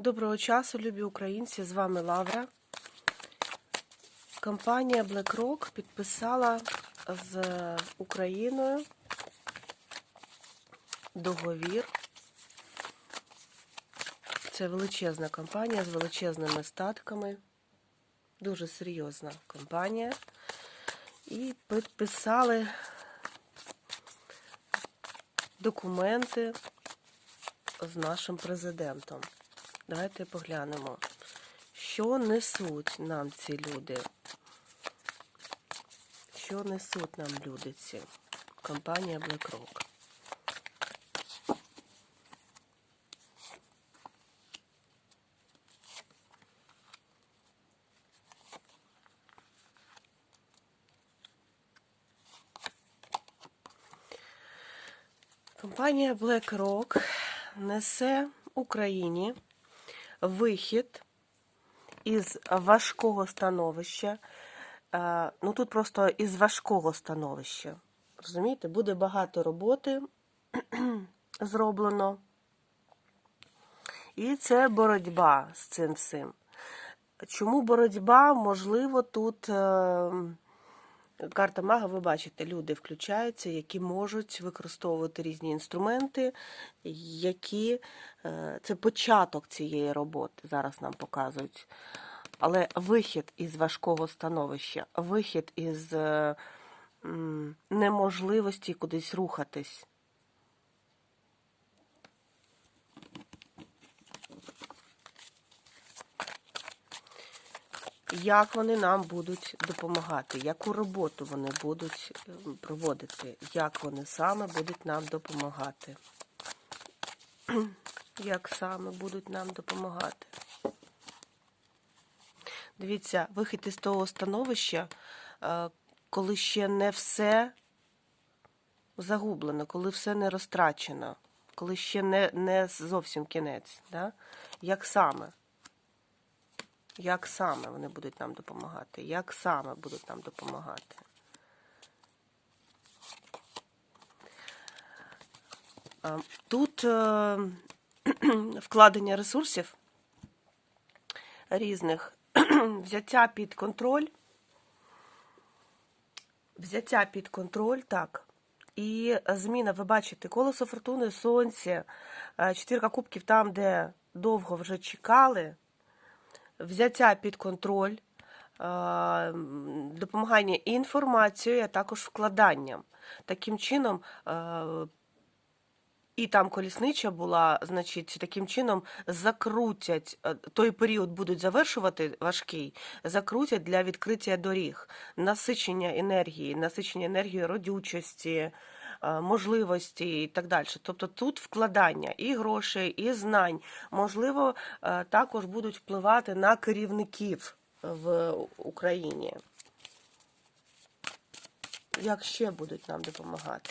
Доброго часу, любі українці! З вами Лавра. Компанія BlackRock підписала з Україною договір. Це величезна компанія з величезними статками. Дуже серйозна компанія. І підписали документи з нашим президентом. Давайте поглянемо, що несуть нам ці люди. Що несуть нам люди ці? Компанія BlackRock. Компанія BlackRock несе Україні вихід із важкого становища. Е, Ну тут просто із важкого становища. Розумієте, буде багато роботи зроблено. І це боротьба з цим всім. Чому боротьба? Можливо, тут е, карта мага, ви бачите, люди включаються, які можуть використовувати різні інструменти, які е, це початок цієї роботи. Зараз нам показують. Але вихід із важкого становища, вихід із е, неможливості кудись рухатись. Як вони нам будуть допомагати, яку роботу вони будуть е, проводити, як вони саме будуть нам допомагати? Як саме будуть нам допомагати? Дивіться, вихід із того становища, е, коли ще не все загублено, коли все не розтрачено, коли ще не, не зовсім кінець. Да? Як саме? Як саме вони будуть нам допомагати? Як саме будуть нам допомагати? Тут е, вкладення ресурсів різних, взяття під контроль, взяття під контроль, так. І зміна, ви бачите, колесо фортуни, сонце, е, чотирка кубків там, де довго вже чекали взяття під контроль, е, допомагання інформацією, а також вкладанням. Таким чином, е, і там коліснича була, значить, таким чином закрутять, е, той період будуть завершувати важкий, закрутять для відкриття доріг, насичення енергії, насичення енергії родючості, можливості і так далі. Тобто тут вкладання і грошей, і знань, можливо, е, також будуть впливати на керівників в Україні. Як ще будуть нам допомагати?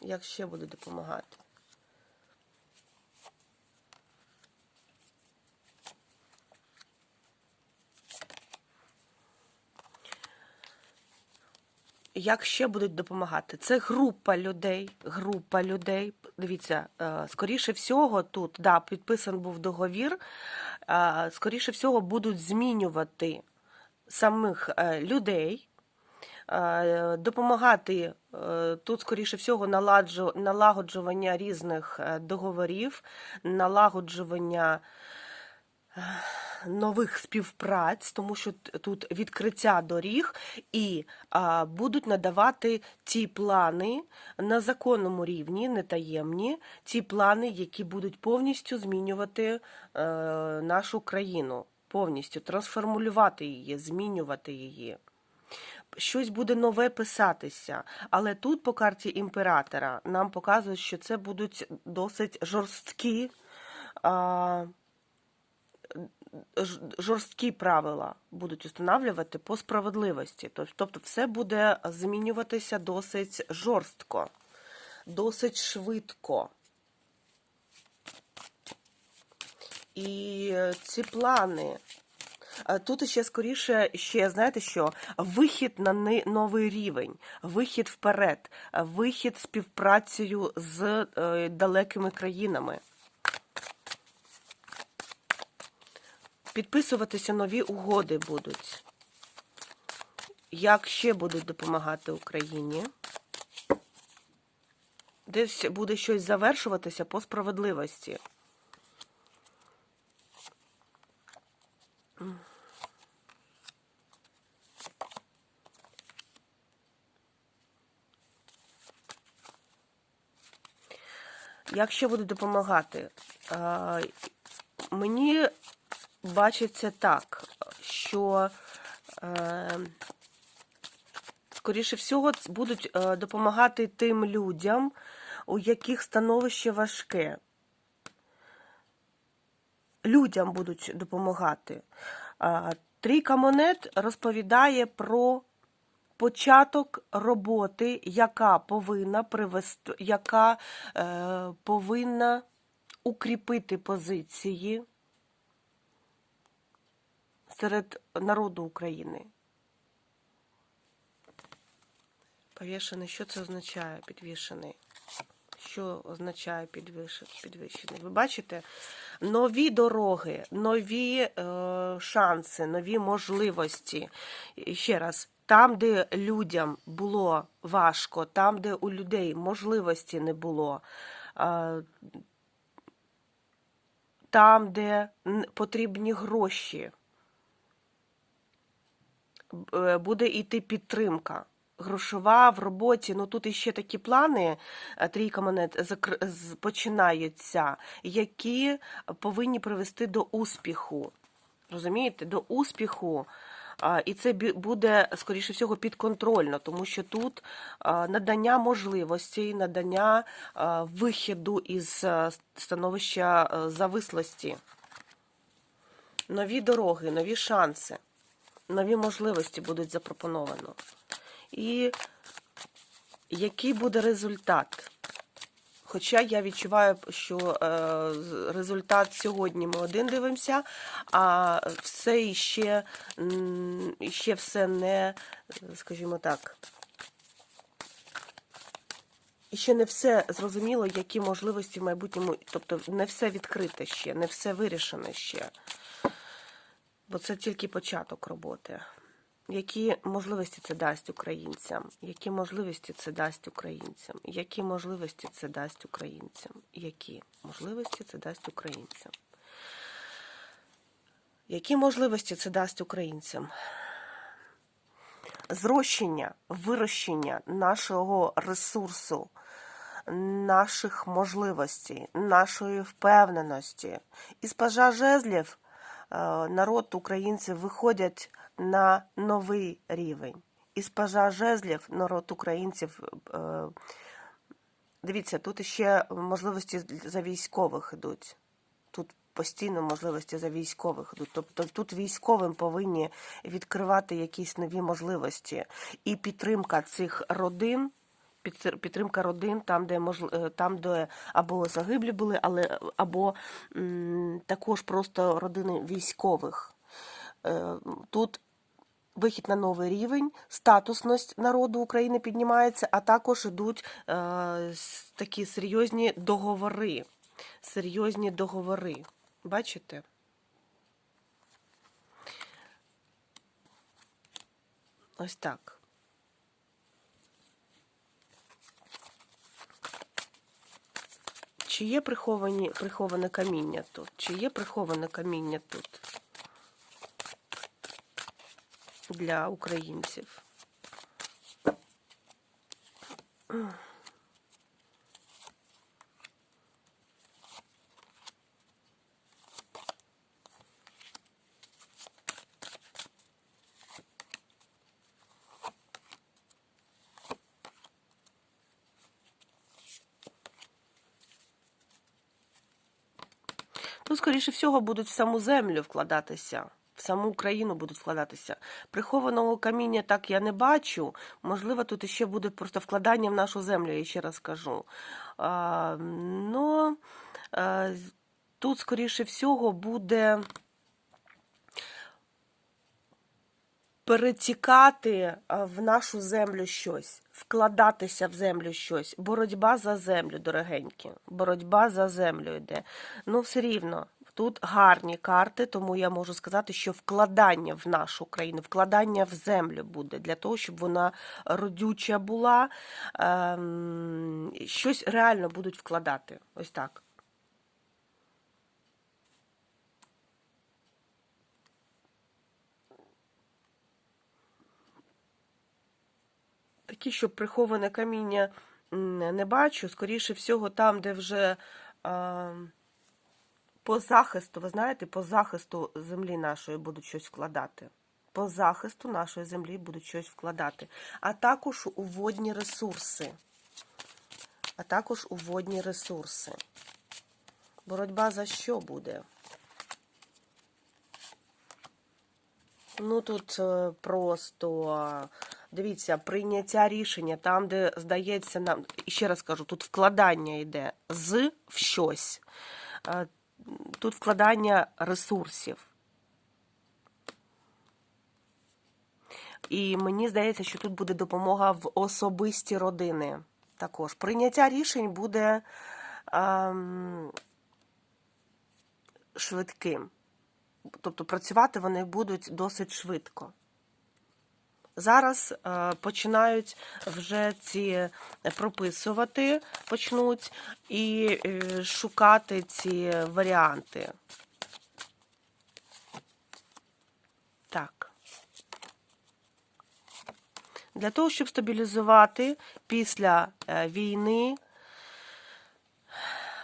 Як ще будуть допомагати? Як ще будуть допомагати? Це група людей. Група людей. Дивіться, е, скоріше всього, тут да, підписан був договір. е, Скоріше всього, будуть змінювати самих е, людей, допомагати тут, скоріше всього, налагоджування різних договорів, налагоджування нових співпраць, тому що тут відкриття доріг і а, будуть надавати ті плани на законному рівні, не таємні, ті плани, які будуть повністю змінювати е, нашу країну, повністю трансформулювати її, змінювати її. Щось буде нове писатися, але тут по карті імператора нам показують, що це будуть досить жорсткі. А, жорсткі правила будуть устанавливати по справедливості. Тобто все буде змінюватися досить жорстко, досить швидко. І ці плани Тут ще скоріше, ще знаєте що? Вихід на новий рівень, вихід вперед, вихід співпрацею з е, далекими країнами. Підписуватися нові угоди будуть. Як ще будуть допомагати Україні? Десь буде щось завершуватися по справедливості. Як ще будуть допомагати? Мені бачиться так, що е, скоріше всього будуть е, допомагати тим людям, у яких становище важке. Людям будуть допомагати. Трійка монет розповідає про початок роботи, яка повинна привести, яка е, повинна укріпити позиції серед народу України. Повішений, що це означає підвішений? Що означає підвищений? Ви бачите? Нові дороги, нові е, шанси, нові можливості. Ще раз, там, де людям було важко, там, де у людей можливості не було, е, там, де потрібні гроші, буде йти підтримка. Грошова в роботі, ну тут іще такі плани, е, трійка монет починаються, які повинні привести до успіху. Розумієте? До успіху. І це буде, скоріше всього, підконтрольно, тому що тут надання можливостей, надання вихіду із становища завислості. Нові дороги, нові шанси, нові можливості будуть запропоновано. І який буде результат? Хоча я відчуваю, що е, результат сьогодні ми один дивимося, а все іще, м, іще все не, скажімо так, ще не все зрозуміло, які можливості в майбутньому, тобто не все відкрите ще, не все вирішено ще. Бо це тільки початок роботи. Які можливості це дасть українцям? Які можливості це дасть українцям? Які можливості це дасть українцям? Які можливості це дасть українцям? Які можливості це дасть українцям? Зрощення, вирощення нашого ресурсу, наших можливостей, нашої впевненості. Із пажа жезлів народ українців виходять на новий рівень. Із пажа жезлів народ українців. е, Дивіться, тут ще можливості за військових йдуть. Тут постійно можливості за військових йдуть. Тобто тут військовим повинні відкривати якісь нові можливості. І підтримка цих родин, підтримка родин там, де мож... е, там, де або загиблі були, але або також просто родини військових. Е, Тут вихід на новий рівень, статусність народу України піднімається, а також йдуть е, такі серйозні договори. Серйозні договори. Бачите? Ось так. Чи є приховані, приховане каміння тут? Чи є приховане каміння тут для українців? Скоріше всього, будуть в саму землю вкладатися, в саму Україну будуть вкладатися. Прихованого каміння так я не бачу. Можливо, тут іще буде просто вкладання в нашу землю, я ще раз кажу. А, но а, тут, скоріше всього, буде перетікати в нашу землю щось, вкладатися в землю щось. Боротьба за землю, дорогенькі. Боротьба за землю йде. Ну, все рівно. Тут гарні карти, тому я можу сказати, що вкладання в нашу країну, вкладання в землю буде для того, щоб вона родюча була. Ем, щось реально будуть вкладати. Ось так. Такі, щоб приховане каміння не бачу. Скоріше всього, там, де вже а, по захисту, ви знаєте, по захисту землі нашої будуть щось вкладати. По захисту нашої землі будуть щось вкладати. А також у водні ресурси. А також у водні ресурси. Боротьба за що буде? Ну тут е, просто дивіться, прийняття рішення там, де здається нам, ще раз кажу, тут вкладання йде з в щось. Е, Тут вкладання ресурсів. І мені здається, що тут буде допомога в особисті родини. Також прийняття рішень буде ем, швидким. Тобто працювати вони будуть досить швидко. Зараз е, починають вже ці прописувати, почнуть і е, шукати ці варіанти. Так. Для того, щоб стабілізувати після е, війни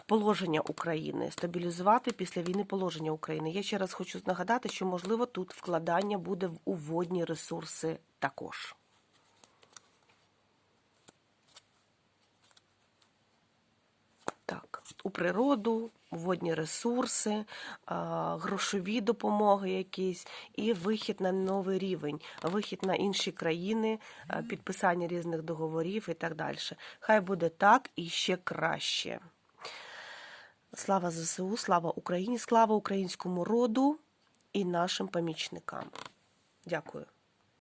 положення України, стабілізувати після війни положення України. Я ще раз хочу нагадати, що можливо тут вкладання буде в уводні ресурси також. Так, у природу, водні ресурси, грошові допомоги якісь і вихід на новий рівень, вихід на інші країни, підписання різних договорів і так далі. Хай буде так і ще краще. Слава ЗСУ, слава Україні, слава українському роду і нашим помічникам. Дякую.